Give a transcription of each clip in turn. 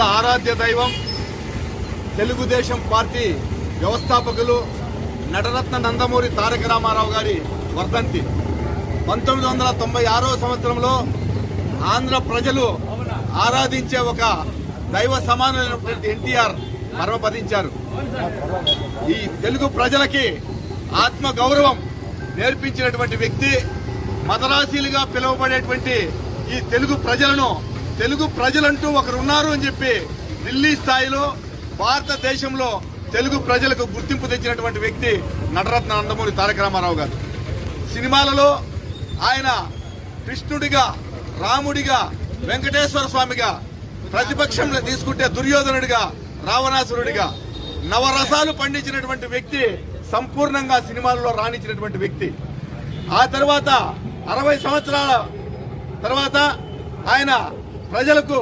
తెలుగుల ఆరాధ్య దైవం తెలుగుదేశం పార్టీ వ్యవస్థాపకులు నటరత్న నందమూరి తారక రామారావు గారి వర్ధంతి. పంతొమ్మిది వందల తొంభై ఆరో సంవత్సరంలో ఆంధ్ర ప్రజలు ఆరాధించే ఒక దైవ సమానమైనటువంటి ఎన్టీఆర్ పరమపదించారు. ఈ తెలుగు ప్రజలకి ఆత్మ గౌరవం నేర్పించినటువంటి వ్యక్తి మదరాశీలుగా పిలువబడేటువంటి ఈ తెలుగు ప్రజలను తెలుగు ప్రజలంటూ ఒకరు ఉన్నారు అని చెప్పి ఢిల్లీ స్థాయిలో భారతదేశంలో తెలుగు ప్రజలకు గుర్తింపు తెచ్చినటువంటి వ్యక్తి నటరత్న నందమూరి తారక రామారావు గారు. సినిమాలలో ఆయన కృష్ణుడిగా రాముడిగా వెంకటేశ్వర స్వామిగా ప్రతిపక్షంలో తీసుకుంటే దుర్యోధనుడిగా రావణాసురుడిగా నవరసాలు పండించినటువంటి వ్యక్తి సంపూర్ణంగా సినిమాల్లో రాణించినటువంటి వ్యక్తి. ఆ తర్వాత అరవై సంవత్సరాల తర్వాత ఆయన ప్రజలకు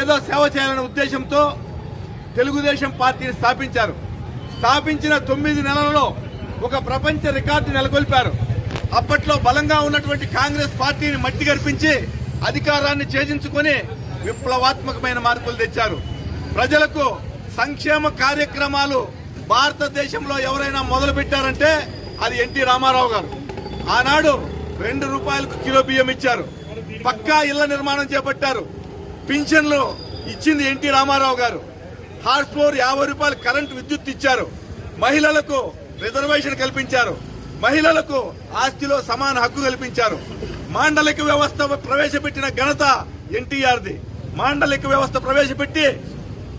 ఏదో సేవ చేయాలనే ఉద్దేశంతో తెలుగుదేశం పార్టీని స్థాపించారు. స్థాపించిన తొమ్మిది నెలలలో ఒక ప్రపంచ రికార్డు నెలకొల్పారు. అప్పట్లో బలంగా ఉన్నటువంటి కాంగ్రెస్ పార్టీని మట్టి గర్పించి అధికారాన్ని ఛేదించుకొని విప్లవాత్మకమైన మార్పులు తెచ్చారు. ప్రజలకు సంక్షేమ కార్యక్రమాలు భారతదేశంలో ఎవరైనా మొదలు పెట్టారంటే అది ఎన్టీ రామారావు గారు. ఆనాడు రెండు రూపాయలకు కిలో బియ్యం ఇచ్చారు. పక్కా ఇళ్ళ నిర్మాణం చేపట్టారు. పింఛన్లు ఇచ్చింది ఎన్టీ రామారావు గారు. హార్స్ పవర్ యాభై రూపాయలు కరెంటు విద్యుత్ ఇచ్చారు. మహిళలకు రిజర్వేషన్ కల్పించారు. మహిళలకు ఆస్తిలో సమాన హక్కు కల్పించారు. మాండలిక వ్యవస్థ ప్రవేశపెట్టిన ఘనత ఎన్టీఆర్ది. మాండలిక వ్యవస్థ ప్రవేశపెట్టి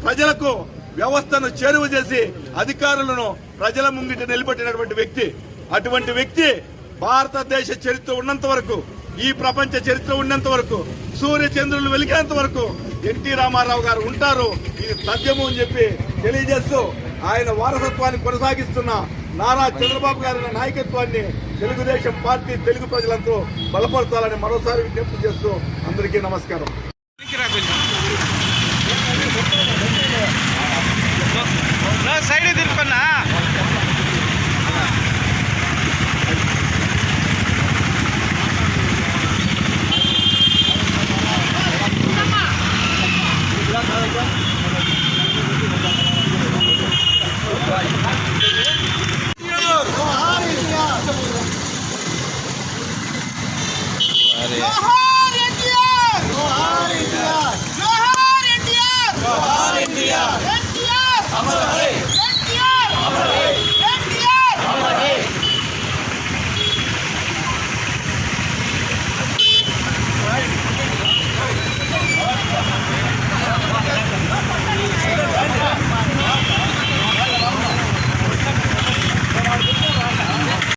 ప్రజలకు వ్యవస్థను చేరువ చేసి అధికారులను ప్రజల ముంగిట నిలబెట్టినటువంటి వ్యక్తి. అటువంటి వ్యక్తి భారతదేశ చరిత్ర ఉన్నంత వరకు ఈ ప్రపంచ చరిత్ర ఉన్నంత వరకు సూర్య చంద్రులు వెలిగేంత వరకు ఎన్టీ రామారావు గారు ఉంటారు. ఇది సత్యము అని చెప్పి తెలియజేస్తూ ఆయన వారసత్వాన్ని కొనసాగిస్తున్న నారా చంద్రబాబు గారి నాయకత్వాన్ని తెలుగుదేశం పార్టీ తెలుగు ప్రజలంతా బలపరచాలని మరోసారి విజ్ఞప్తి చేస్తూ అందరికీ నమస్కారం.